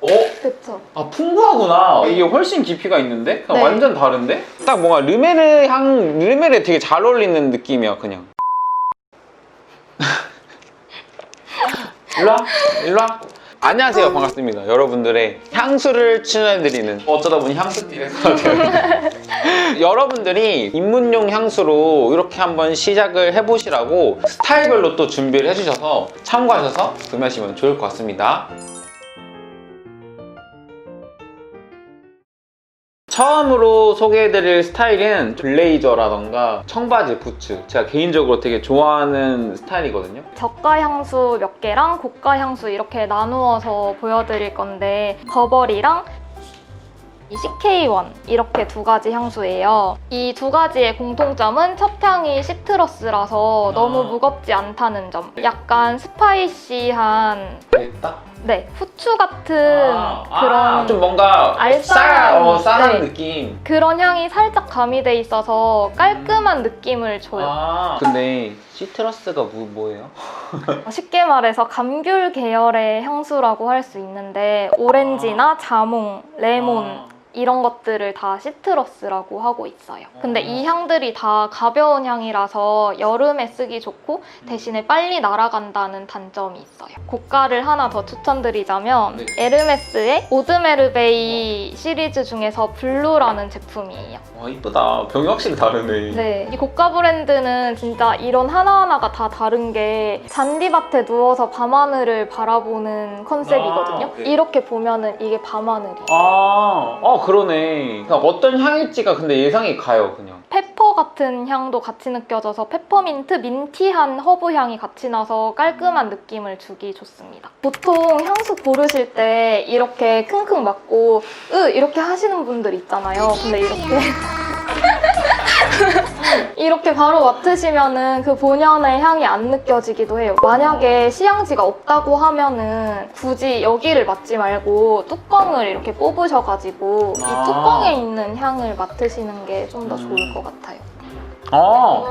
어? 그쵸. 아 풍부하구나. 이게 훨씬 깊이가 있는데? 그냥 네. 완전 다른데? 딱 뭔가 르메르 향, 르메르 되게 잘 어울리는 느낌이야 그냥. 일로와, 일로와. 안녕하세요, 반갑습니다. 여러분들의 향수를 추천해드리는 어쩌다 보니 향수띠에서 여러분들이 입문용 향수로 이렇게 한번 시작을 해보시라고 스타일별로 또 준비를 해주셔서 참고하셔서 구매하시면 좋을 것 같습니다. 처음으로 소개해드릴 스타일은 블레이저라던가 청바지, 부츠. 제가 개인적으로 되게 좋아하는 스타일이거든요. 저가 향수 몇 개랑 고가 향수 이렇게 나누어서 보여드릴 건데 버버리랑 이 CK1 이렇게 두 가지 향수예요. 이 두 가지의 공통점은 첫 향이 시트러스라서 너무 아. 무겁지 않다는 점. 약간 스파이시한 됐다? 네 후추 같은 아, 그런 아, 좀 뭔가 알싸한- 쌀, 어, 네. 느낌 그런 향이 살짝 가미돼 있어서 깔끔한 느낌을 줘요. 아 근데 시트러스가 뭐, 뭐예요? 쉽게 말해서 감귤 계열의 향수라고 할 수 있는데 오렌지나 자몽, 레몬 아. 이런 것들을 다 시트러스라고 하고 있어요. 근데 아. 이 향들이 다 가벼운 향이라서 여름에 쓰기 좋고 대신에 빨리 날아간다는 단점이 있어요. 고가를 하나 더 추천드리자면 네. 에르메스의 오드메르베이 시리즈 중에서 블루라는 제품이에요. 와 이쁘다 병이 확실히 다르네 네, 이 고가 브랜드는 진짜 이런 하나하나가 다 다른 게 잔디밭에 누워서 밤하늘을 바라보는 컨셉이거든요. 아, 네. 이렇게 보면은 이게 밤하늘이에요. 아, 어 그러네 어떤 향일지가 근데 예상이 가요 그냥 페퍼 같은 향도 같이 느껴져서 페퍼민트, 민티한 허브 향이 같이 나서 깔끔한 느낌을 주기 좋습니다. 보통 향수 고르실 때 이렇게 킁킁 맞고 으 이렇게 하시는 분들 있잖아요. 근데 이렇게 이렇게 바로 맡으시면은 그 본연의 향이 안 느껴지기도 해요. 만약에 시향지가 없다고 하면은 굳이 여기를 맡지 말고 뚜껑을 이렇게 뽑으셔가지고 이 아. 뚜껑에 있는 향을 맡으시는 게 좀더 음. 좋을 것 같아요. 아,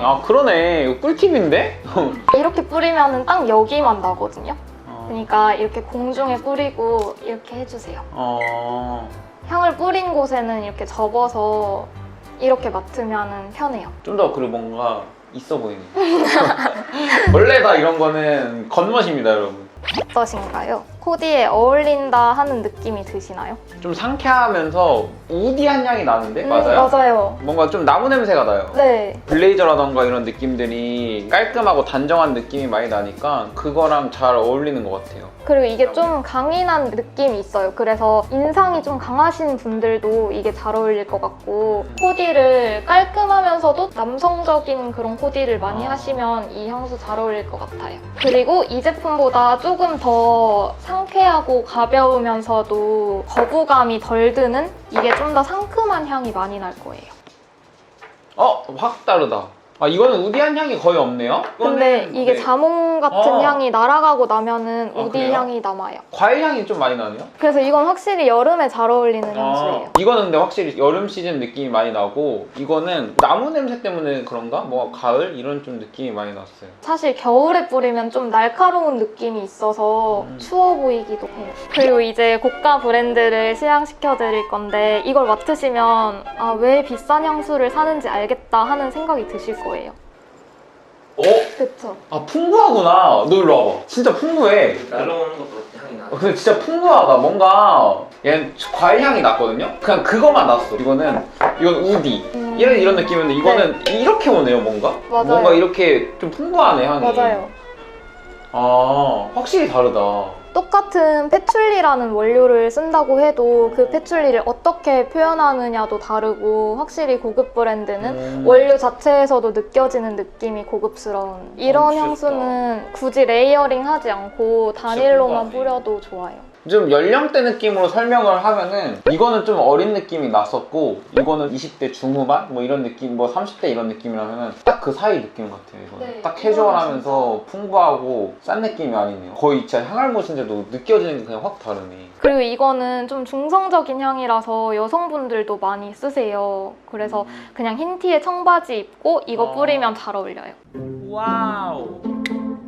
아 그러네 이거 꿀팁인데? 이렇게 뿌리면은 딱 여기만 나거든요. 어, 그러니까 이렇게 공중에 뿌리고 이렇게 해주세요. 어, 향을 뿌린 곳에는 이렇게 접어서 이렇게 맡으면 편해요. 좀 더 그리고 뭔가 있어 보이네 원래 다 이런 거는 겉멋입니다 여러분 어떠신가요? 코디에 어울린다 하는 느낌이 드시나요? 좀 상쾌하면서 우디한 향이 나는데? 음, 맞아요? 맞아요. 뭔가 좀 나무 냄새가 나요 네. 블레이저라던가 이런 느낌들이 깔끔하고 단정한 느낌이 많이 나니까 그거랑 잘 어울리는 것 같아요 그리고 이게 좀 강인한 느낌이 있어요. 그래서 인상이 좀 강하신 분들도 이게 잘 어울릴 것 같고 코디를 깔끔하면서도 남성적인 그런 코디를 많이 아. 하시면 이 향수 잘 어울릴 것 같아요. 그리고 이 제품보다 조금 더 상 쾌하고 가벼우면서도 거부감이 덜 드는 이게 좀 더 상큼한 향이 많이 날 거예요. 어? 확 다르다 아 이거는 우디한 향이 거의 없네요? 근데 이거는 이게 네. 자몽 같은 어. 향이 날아가고 나면은 아, 우디 그래요? 향이 남아요. 과일 향이 좀 많이 나네요? 그래서 이건 확실히 여름에 잘 어울리는 향수예요. 아, 이거는 근데 확실히 여름 시즌 느낌이 많이 나고 이거는 나무 냄새 때문에 그런가? 뭐 가을 이런 좀 느낌이 많이 났어요. 사실 겨울에 뿌리면 좀 날카로운 느낌이 있어서 음. 추워 보이기도 해요. 그리고 이제 고가 브랜드를 시향시켜 드릴 건데 이걸 맡으시면 아, 왜 비싼 향수를 사는지 알겠다 하는 생각이 드실 거예요. 어? 그쵸? 아 풍부하구나. 너 일로 와봐. 진짜 풍부해. 날라오는 것도 향이 나. 어, 근데 진짜 풍부하다. 뭔가 얘는 과일 향이 났거든요. 그냥 그거만 났어. 이거는 이건 우디. 음, 이런 이런 느낌인데 이거는 이렇게 오네요. 뭔가. 맞아요. 뭔가 이렇게 좀 풍부하네 향이. 맞아요. 아 확실히 다르다. 똑같은 패출리라는 원료를 쓴다고 해도 그 패출리를 어떻게 표현하느냐도 다르고 확실히 고급 브랜드는 음. 원료 자체에서도 느껴지는 느낌이 고급스러운 이런 진짜 향수는 굳이 레이어링 하지 않고 단일로만. 뿌려도 좋아요. 좀 연령대 느낌으로 설명을 하면은 이거는 좀 어린 느낌이 났었고 이거는 20대 중후반? 뭐 이런 느낌 뭐 30대 이런 느낌이라면은 딱 그 사이 느낌 같아요 이거는. 네, 딱 캐주얼하면서 풍부하고 싼 느낌이 아니네요. 거의 진짜 향알못인데도 느껴지는 게 그냥 확 다르네. 그리고 이거는 좀 중성적인 향이라서 여성분들도 많이 쓰세요. 그래서 그냥 흰 티에 청바지 입고 이거 어. 뿌리면 잘 어울려요. 와우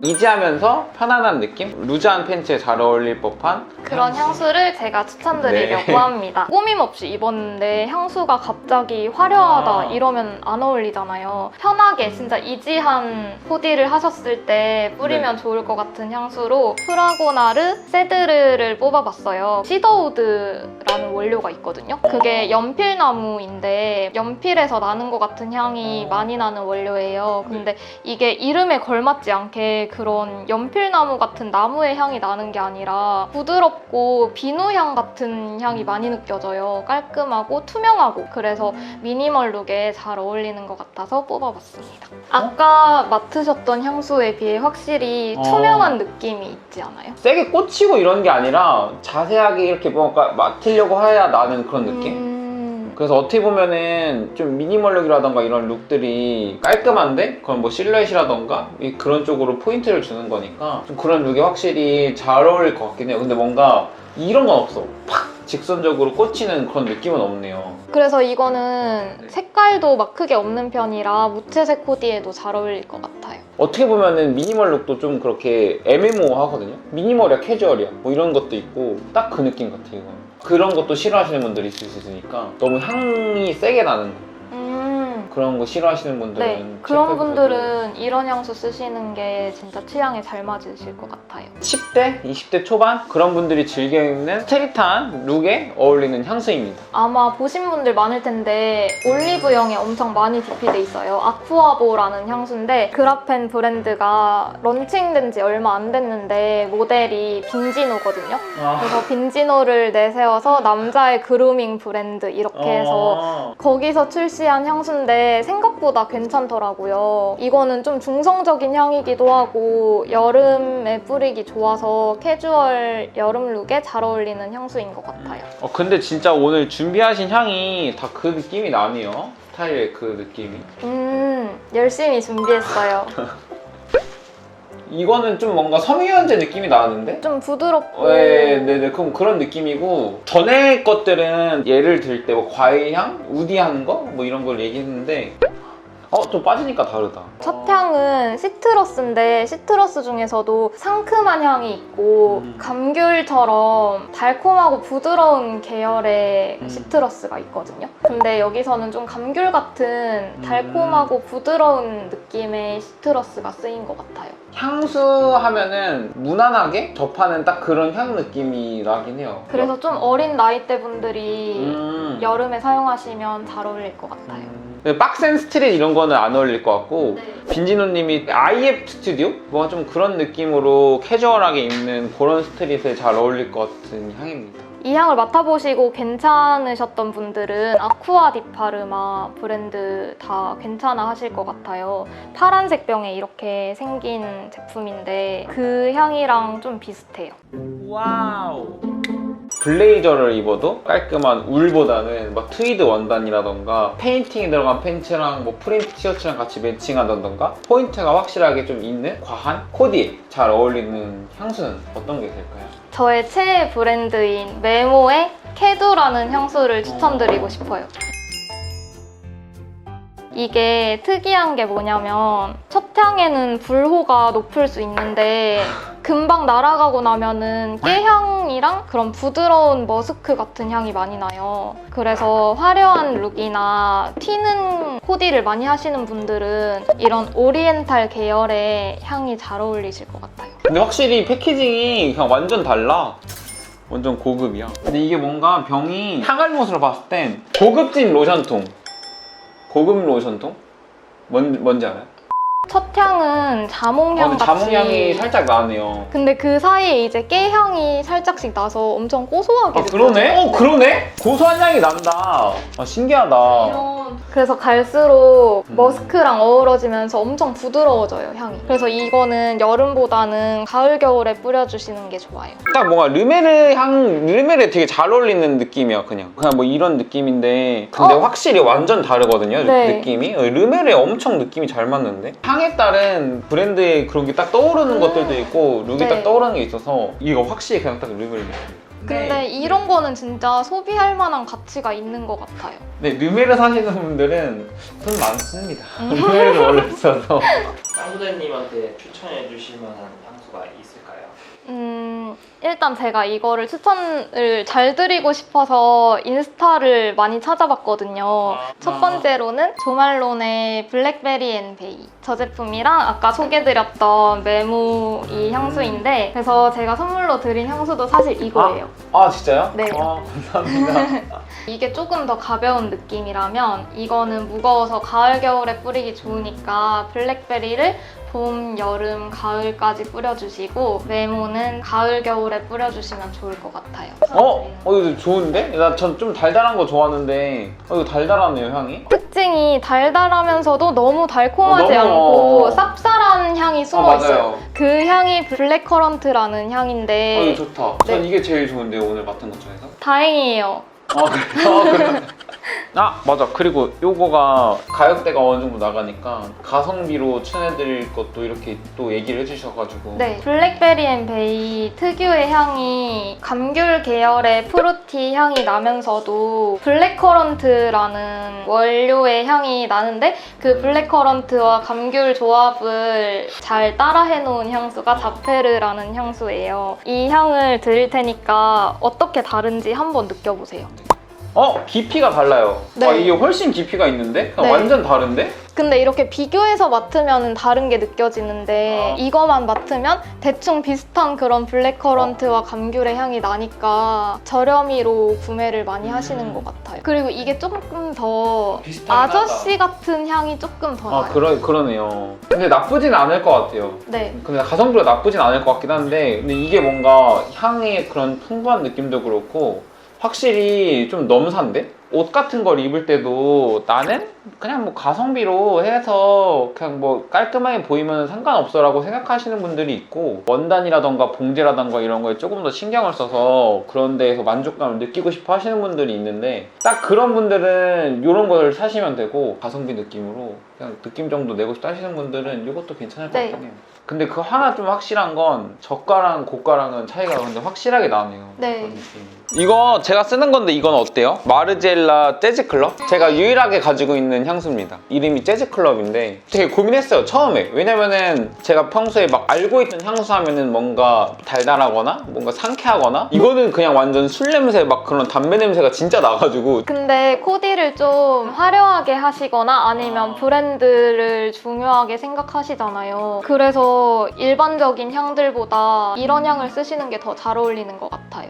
이지하면서 편안한 느낌? 루즈한 팬츠에 잘 어울릴 법한 그런 향수를 제가 추천드리려고 네. 합니다. 꾸밈 없이 입었는데 향수가 갑자기 화려하다 아. 이러면 안 어울리잖아요. 편하게 진짜 이지한 코디를 하셨을 때 뿌리면 네. 좋을 것 같은 향수로 프라고나르 세드르를 뽑아봤어요. 시더우드라는 원료가 있거든요. 그게 연필나무인데 연필에서 나는 것 같은 향이 어. 많이 나는 원료예요. 근데 이게 이름에 걸맞지 않게 그런 연필나무 같은 나무의 향이 나는 게 아니라 부드럽고 비누향 같은 향이 많이 느껴져요. 깔끔하고 투명하고 그래서 미니멀 룩에 잘 어울리는 것 같아서 뽑아봤습니다. 아까 맡으셨던 향수에 비해 확실히 어. 투명한 느낌이 있지 않아요? 세게 꽂히고 이런 게 아니라 자세하게 이렇게 뭔가 맡으려고 해야 나는 그런 느낌? 음, 그래서 어떻게 보면은 좀 미니멀룩이라던가 이런 룩들이 깔끔한데 그건 뭐 실루엣이라던가 이- 그런 쪽으로 포인트를 주는 거니까 좀 그런 룩이 확실히 잘 어울릴 것 같긴 해요. 근데 뭔가 이런 건 없어. 팍 직선적으로 꽂히는 그런 느낌은 없네요. 그래서 이거는 색깔도 막 크게 없는 편이라 무채색 코디에도 잘 어울릴 것 같아요. 어떻게 보면은 미니멀 룩도 좀 그렇게 애매모호하거든요. 미니멀이야 캐주얼이야 뭐 이런 것도 있고 딱 그 느낌 같아 이거. 그런 것도 싫어하시는 분들이 있을 수 있으니까 너무 향이 세게 나는 거. 음. 그런 거 싫어하시는 분들은 네, 그런 분들은 이런 향수 쓰시는 게 진짜 취향에 잘 맞으실 것 같아요. 10대, 20대 초반 그런 분들이 즐겨 입는 스트릿한 룩에 어울리는 향수입니다. 아마 보신 분들 많을 텐데 올리브영에 엄청 많이 디피돼 있어요. 아쿠아보라는 향수인데 그라펜 브랜드가 런칭된 지 얼마 안 됐는데 모델이 빈지노거든요. 그래서 빈지노를 내세워서 남자의 그루밍 브랜드 이렇게 해서 어. 거기서 출시한 향수인데 생각보다 괜찮더라고요. 이거는 좀 중성적인 향이기도 하고 여름에 뿌리기 좋아서 캐주얼 여름 룩에 잘 어울리는 향수인 것 같아요. 어, 근데 진짜 오늘 준비하신 향이 다 그 느낌이 나네요. 스타일의 그 느낌이. 음, 열심히 준비했어요. 이거는 좀 뭔가 섬유유연제 느낌이 나는데? 좀 부드럽고 네, 네 네. 그럼 그런 느낌이고 전에 것들은 예를 들 때 뭐 과일향, 우디한 거 뭐 이런 걸 얘기했는데 어 좀 빠지니까 다르다. 첫 향은 시트러스인데 시트러스 중에서도 상큼한 향이 있고 음. 감귤처럼 달콤하고 부드러운 계열의 음. 시트러스가 있거든요. 근데 여기서는 좀 감귤 같은 음. 달콤하고 부드러운 느낌의 시트러스가 쓰인 것 같아요. 향수 하면은 무난하게 접하는 딱 그런 향 느낌이 나긴 해요. 그래서 좀 어린 나이대 분들이 음. 여름에 사용하시면 잘 어울릴 것 같아요. 음. 근데 빡센 스트릿 이런 거는 안 어울릴 것 같고 네. 빈지노님이 IF 스튜디오? 뭔가 좀 그런 느낌으로 캐주얼하게 입는 그런 스트릿에 잘 어울릴 것 같은 향입니다. 이 향을 맡아보시고 괜찮으셨던 분들은 아쿠아 디파르마 브랜드 다 괜찮아 하실 것 같아요. 파란색 병에 이렇게 생긴 제품인데 그 향이랑 좀 비슷해요. 와우. 블레이저를 입어도 깔끔한 울보다는 막 트위드 원단이라던가 페인팅이 들어간 팬츠랑 뭐 프린트 티셔츠랑 같이 매칭하던가 포인트가 확실하게 좀 있는 과한 코디에 잘 어울리는 향수는 어떤 게 될까요? 저의 최애 브랜드인 메모의 캐두라는 향수를 추천드리고 싶어요. 이게 특이한 게 뭐냐면 첫 향에는 불호가 높을 수 있는데 금방 날아가고 나면은 깨향이랑 그런 부드러운 머스크 같은 향이 많이 나요. 그래서 화려한 룩이나 튀는 코디를 많이 하시는 분들은 이런 오리엔탈 계열의 향이 잘 어울리실 것 같아요. 근데 확실히 패키징이 그냥 완전 달라. 완전 고급이야. 근데 이게 뭔가 병이 향알못으로 봤을 땐 고급진 로션통. 고급 로션통? 뭔, 뭔지 알아요? 첫 향은 자몽향 어, 근데 같이 자몽향이 살짝 나네요. 근데 그 사이에 이제 깨향이 살짝씩 나서 엄청 고소하게 아 그러네? 어 그러네? 고소한 향이 난다. 아 신기하다. 이런- 그래서 갈수록 음. 머스크랑 어우러지면서 엄청 부드러워져요 향이 그래서 이거는 여름보다는 가을 겨울에 뿌려주시는 게 좋아요 딱 뭔가 르메르 향, 르메르 되게 잘 어울리는 느낌이야 그냥. 그냥 뭐 이런 느낌인데 근데 어? 확실히 완전 다르거든요 네. 느낌이. 어, 르메르에 엄청 느낌이 잘 맞는데. 향에 따른 브랜드의 그런 게 딱 떠오르는 음. 것들도 있고 룩이 네. 딱 떠오르는 게 있어서 이거 확실히 그냥 딱 르메르 느낌. 근데 이런 거는 진짜 소비할 만한 가치가 있는 것 같아요. 네, 누메르 사시는 분들은 돈 많습니다. 음. 누메르 원래 써서. 짱구대님한테 추천해 주실 만한? 음, 일단 제가 이거를 추천을 잘 드리고 싶어서 인스타를 많이 찾아봤거든요. 아. 첫 번째로는 조말론의 블랙베리 앤 베이. 저 제품이랑 아까 소개드렸던 메모 이 향수인데, 그래서 제가 선물로 드린 향수도 사실 이거예요. 아, 진짜요? 네. 아, 감사합니다. 이게 조금 더 가벼운 느낌이라면 이거는 무거워서 가을 겨울에 뿌리기 좋으니까 블랙베리를 봄, 여름, 가을까지 뿌려주시고 메모는 가을 겨울에 뿌려주시면 좋을 것 같아요. 어? 어, 이거 좋은데? 나 전 좀 달달한 거 좋아하는데, 어, 이거 달달하네요, 향이. 특징이 달달하면서도 너무 달콤하지 어, 너무- 않고 쌉쌀한 향이 아, 숨어 있어요. 맞아요. 그 향이 블랙커런트라는 어, 향인데 이거 좋다. 전 네. 이게 제일 좋은데요, 오늘 맡은 것 중에서. 다행이에요. 아, 그래요? 아, 그래요? 아, 맞아. 그리고 요거가 가격대가 어느 정도 나가니까 가성비로 추천해드릴 것도 이렇게 또 얘기를 해주셔가지고. 네, 블랙베리 앤 베이 특유의 향이 감귤 계열의 프루티 향이 나면서도 블랙커런트라는 원료의 향이 나는데 그 블랙커런트와 감귤 조합을 잘 따라해 놓은 향수가 자페르라는 향수예요. 이 향을 드릴 테니까 어떻게 다른지 한번 느껴보세요. 어? 깊이가 달라요. 네. 아, 이게 훨씬 깊이가 있는데? 그냥 네. 완전 다른데? 근데 이렇게 비교해서 맡으면 다른 게 느껴지는데 아. 이거만 맡으면 대충 비슷한 그런 블랙커런트와 감귤의 향이 나니까 저렴이로 구매를 많이 하시는 것 같아요. 그리고 이게 조금 더 비슷하긴 아저씨 같은 향이 조금 더 아, 나요. 그러, 그러네요. 근데 나쁘진 않을 것 같아요. 네. 근데 가성비가 나쁘진 않을 것 같긴 한데 근데 이게 뭔가 향의 그런 풍부한 느낌도 그렇고 확실히 좀 넘사인데? 옷 같은 걸 입을 때도 나는 그냥 뭐 가성비로 해서 그냥 뭐 깔끔하게 보이면 상관없어라고 생각하시는 분들이 있고 원단이라던가 봉제라던가 이런 거에 조금 더 신경을 써서 그런 데에서 만족감을 느끼고 싶어 하시는 분들이 있는데 딱 그런 분들은 이런 걸 사시면 되고 가성비 느낌으로 그냥 느낌 정도 내고 싶다 하시는 분들은 이것도 괜찮을 것 네. 같긴 해요. 근데 그 하나 좀 확실한 건 저가랑 고가랑은 차이가 근데 확실하게 나네요. 네. 그런 느낌 이. 이거 제가 쓰는 건데 이건 어때요? 마르젤라 재즈 클럽? 제가 유일하게 가지고 있는 향수입니다. 이름이 재즈 클럽인데 되게 고민했어요 처음에 왜냐면은 제가 평소에 막 알고 있던 향수 하면은 뭔가 달달하거나 뭔가 상쾌하거나 이거는 그냥 완전 술 냄새 막 그런 담배 냄새가 진짜 나가지고 근데 코디를 좀 화려하게 하시거나 아니면 브랜드를 중요하게 생각하시잖아요. 그래서 일반적인 향들보다 이런 향을 쓰시는 게 더 잘 어울리는 것 같아요.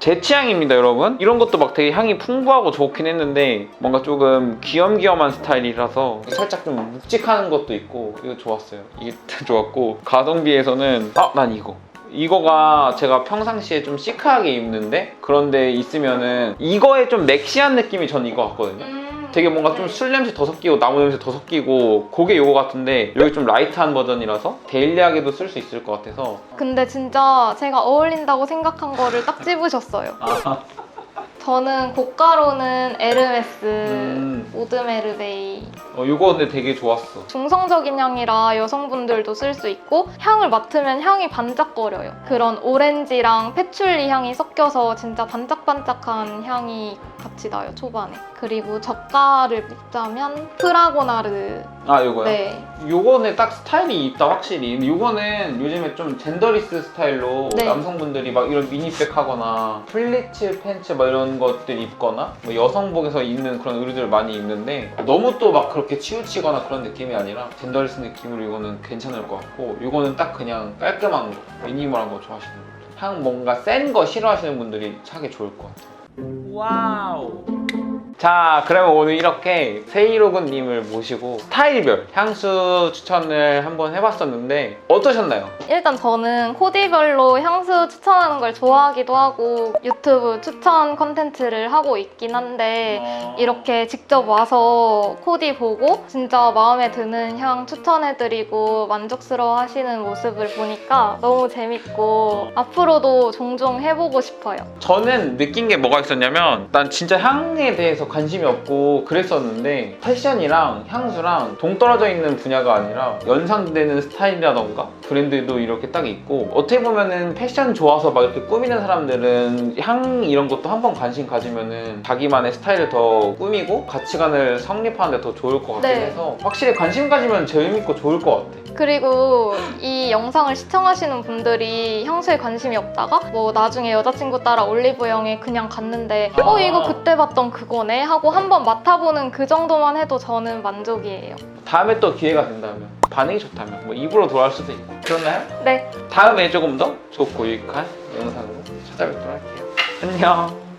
제 취향입니다, 여러분. 이런 것도 막 되게 향이 풍부하고 좋긴 했는데 뭔가 조금 귀염귀염한 스타일이라서 살짝 좀 묵직한 것도 있고 이거 좋았어요. 이게 좋았고 가성비에서는 아, 난 이거. 이거가 제가 평상시에 좀 시크하게 입는데 그런데 있으면은 이거에 좀 넥시한 느낌이 전 이거 같거든요. 되게 뭔가 좀 술 냄새 더 섞이고 나무 냄새 더 섞이고 그게 이거 같은데 여기 좀 라이트한 버전이라서 데일리하게도 쓸 수 있을 것 같아서 근데 진짜 제가 어울린다고 생각한 거를 딱 집으셨어요. 아, 저는 고가로는 에르메스, 음. 오드메르베이. 어, 이거 근데 되게 좋았어. 중성적인 향이라 여성분들도 쓸 수 있고 향을 맡으면 향이 반짝거려요. 그런 오렌지랑 패출리 향이 섞여서 진짜 반짝반짝한 향이 같이 나요, 초반에. 그리고 저가를 뽑자면 프라고나르. 아 이거요? 네. 요거는 딱 스타일이 있다 확실히 근데 요거는 요즘에 좀 젠더리스 스타일로 네. 남성분들이 막 이런 미니백 하거나 플리츠 팬츠 막 이런 것들 입거나 뭐 여성복에서 입는 그런 의류들을 많이 입는데 너무 또 막 그렇게 치우치거나 그런 느낌이 아니라 젠더리스 느낌으로 이거는 괜찮을 것 같고 요거는 딱 그냥 깔끔한 거 미니멀한 거 좋아하시는 분들. 향 뭔가 센 거 싫어하시는 분들이 사기 좋을 것 같아요. 와우 자 그러면 오늘 이렇게 세이로그님을 모시고 스타일별 향수 추천을 한번 해봤었는데 어떠셨나요? 일단 저는 코디별로 향수 추천하는 걸 좋아하기도 하고 유튜브 추천 컨텐츠를 하고 있긴 한데 이렇게 직접 와서 코디 보고 진짜 마음에 드는 향 추천해드리고 만족스러워 하시는 모습을 보니까 너무 재밌고 앞으로도 종종 해보고 싶어요. 저는 느낀 게 뭐가 있었냐면 난 진짜 향에 대해서 관심이 없고 그랬었는데 패션이랑 향수랑 동떨어져 있는 분야가 아니라 연상되는 스타일이라던가 브랜드도 이렇게 딱 있고 어떻게 보면은 패션 좋아서 막 이렇게 꾸미는 사람들은 향 이런 것도 한번 관심 가지면은 자기만의 스타일을 더 꾸미고 가치관을 성립하는데 더 좋을 것 같긴 네. 해서 확실히 관심 가지면 재밌고 좋을 것 같아. 그리고 이 영상을 시청하시는 분들이 향수에 관심이 없다가 뭐 나중에 여자친구 따라 올리브영에 그냥 갔는데 어 아. 이거 그때 봤던 그거 네 하고 한번 맡아보는 그 정도만 해도 저는 만족이에요. 다음에 또 기회가 된다면 반응이 좋다면 뭐 입으로 돌아올 수도 있고 그렇나요? 네, 다음에 조금 더 좋고 유익한 영상으로 찾아뵙도록 할게요. 안녕.